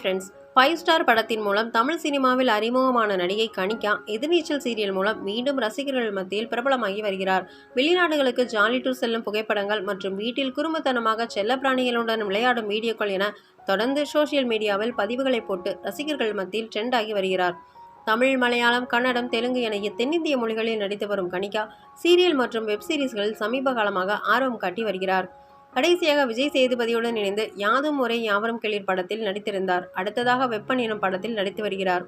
Friends five star படத்தின் மூலம் தமிழ் சினிமாவில் அறிமுகமான நடிகை கனிகா எதிர்நீச்சல் சீரியல் மூலம் மீண்டும் ரசிகர்கள் மத்தியில் பிரபலமாகி வருகிறார். வெளிநாடுகளுக்கு ஜாலி டூர் செல்லும் புகைப்படங்கள் மற்றும் வீட்டில் குறும்புத்தனமாக செல்லப்பிராணிகளுடன் விளையாடும் வீடியோக்கள் என தொடர்ந்து சோசியல் மீடியாவில் பதிவுகளை போட்டு ரசிகர்கள் மத்தியில் ட்ரெண்ட் ஆகி வருகிறார். தமிழ் மலையாளம் கன்னடம் தெலுங்கு என தென்னிந்திய மொழிகளில் நடித்து வரும் கணிகா சீரியல் மற்றும் வெப் சீரிஸ்களில் சமீப காலமாக ஆர்வம் காட்டி வருகிறார். கடைசியாக விஜய் சேதுபதியுடன் இணைந்து யாதும் முறை யாவரும் கிளிர் படத்தில் நடித்திருந்தார். அடுத்ததாக வெப்பன் எனும் படத்தில் நடித்து வருகிறார்.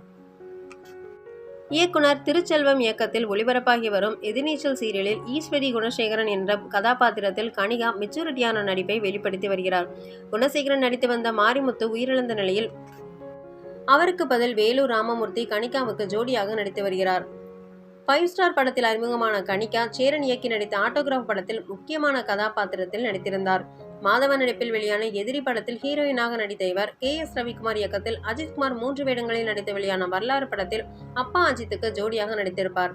இயக்குனர் திருச்செல்வம் இயக்கத்தில் ஒளிபரப்பாகி வரும் எதிர்நீச்சல் சீரியலில் ஈஸ்வரி குணசேகரன் என்ற கதாபாத்திரத்தில் கனிகா மெச்சூரிட்டியான நடிப்பை வெளிப்படுத்தி வருகிறார். குணசேகரன் நடித்து வந்த மாரிமுத்து உயிரிழந்த நிலையில் அவருக்கு பதில் வேலூர் ராமமூர்த்தி கனிகாவுக்கு ஜோடியாக நடித்து வருகிறார். ஃபைவ் ஸ்டார் படத்தில் அறிமுகமான கணிகா சேரன் இயக்கி நடித்த ஆட்டோகிராஃப் படத்தில் முக்கியமான கதாபாத்திரத்தில் நடித்திருந்தார். மாதவன் நடிப்பில் வெளியான எதிரி படத்தில் ஹீரோயினாக நடித்த இவர் கே எஸ் ரவிக்குமார் இயக்கத்தில் அஜித்குமார் மூன்று வேடங்களில் நடித்து வெளியான வரலாறு படத்தில் அப்பா அஜித்துக்கு ஜோடியாக நடித்திருப்பார்.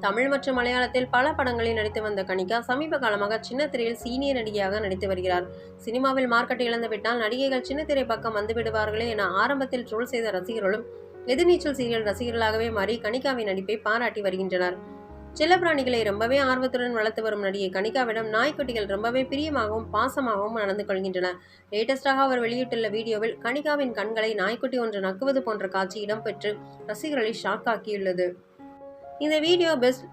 தமிழ் மற்றும் மலையாளத்தில் பல படங்களில் நடித்து வந்த கணிகா சமீப காலமாக சின்ன திரையில் சீனியர் நடிகையாக நடித்து வருகிறார். சினிமாவில் மார்க்கெட் இழந்துவிட்டால் நடிகைகள் சின்ன திரை பக்கம் வந்துவிடுவார்களே என ஆரம்பத்தில் ட்ரோல் செய்த ரசிகர்களும் எதிர்நீச்சல் சீரியல் ரசிகர்களாகவே மாறி கனிகாவின் நடிப்பை பாராட்டி வருகின்றனர். செல்லப்பிராணிகளை ரொம்பவே ஆர்வத்துடன் வளர்த்து வரும் நடிகை கனிகாவிடம் நாய்க்குட்டிகள் ரொம்பவே பிரியமாகவும் பாசமாகவும் நடந்து கொள்கின்றன. லேட்டஸ்டாக அவர் வெளியிட்டுள்ள வீடியோவில் கனிகாவின் கண்களை நாய்க்குட்டி ஒன்று நக்குவது போன்ற காட்சி இடம்பெற்று ரசிகர்களை ஷாக் ஆக்கியுள்ளது. இந்த வீடியோ பெஸ்ட்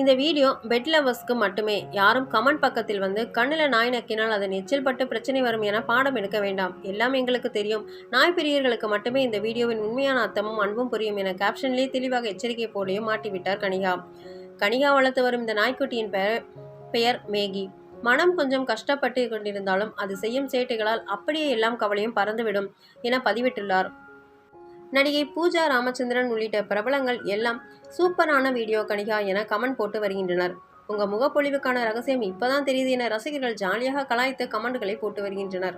இந்த வீடியோ பெட் லவர்ஸ்க்கு மட்டுமே. யாரும் கமெண்ட் பக்கத்தில் வந்து கண்ணில் நாய் நக்கினால் அதன் எச்சில் பட்டு பிரச்சனை வரும் என பாடம் எடுக்க வேண்டாம். எல்லாம் எங்களுக்கு தெரியும். நாய் பிரியர்களுக்கு மட்டுமே இந்த வீடியோவின் உண்மையான அர்த்தமும் அன்பும் புரியும் என கேப்ஷன்லேயே தெளிவாக எச்சரிக்கை போலையும் மாட்டிவிட்டார் கனிகா. கனிகா வளர்த்து வரும் இந்த நாய்க்குட்டியின் பெயர் பெயர் மேகி. மனம் கொஞ்சம் கஷ்டப்பட்டு கொண்டிருந்தாலும் அது செய்யும் சேட்டைகளால் அப்படியே எல்லாம் கவலையும் பறந்துவிடும் என பதிவிட்டுள்ளார். நடிகை பூஜா ராமச்சந்திரன் உள்ளிட்ட பிரபலங்கள் எல்லாம் சூப்பரான வீடியோ கணிகா என கமெண்ட் போட்டு வருகின்றனர். உங்கள் முகப்பொழிவுக்கான ரகசியம் இப்போதான் தெரியுது என ரசிகர்கள் ஜாலியாக கலாய்த்து கமெண்ட்களை போட்டு வருகின்றனர்.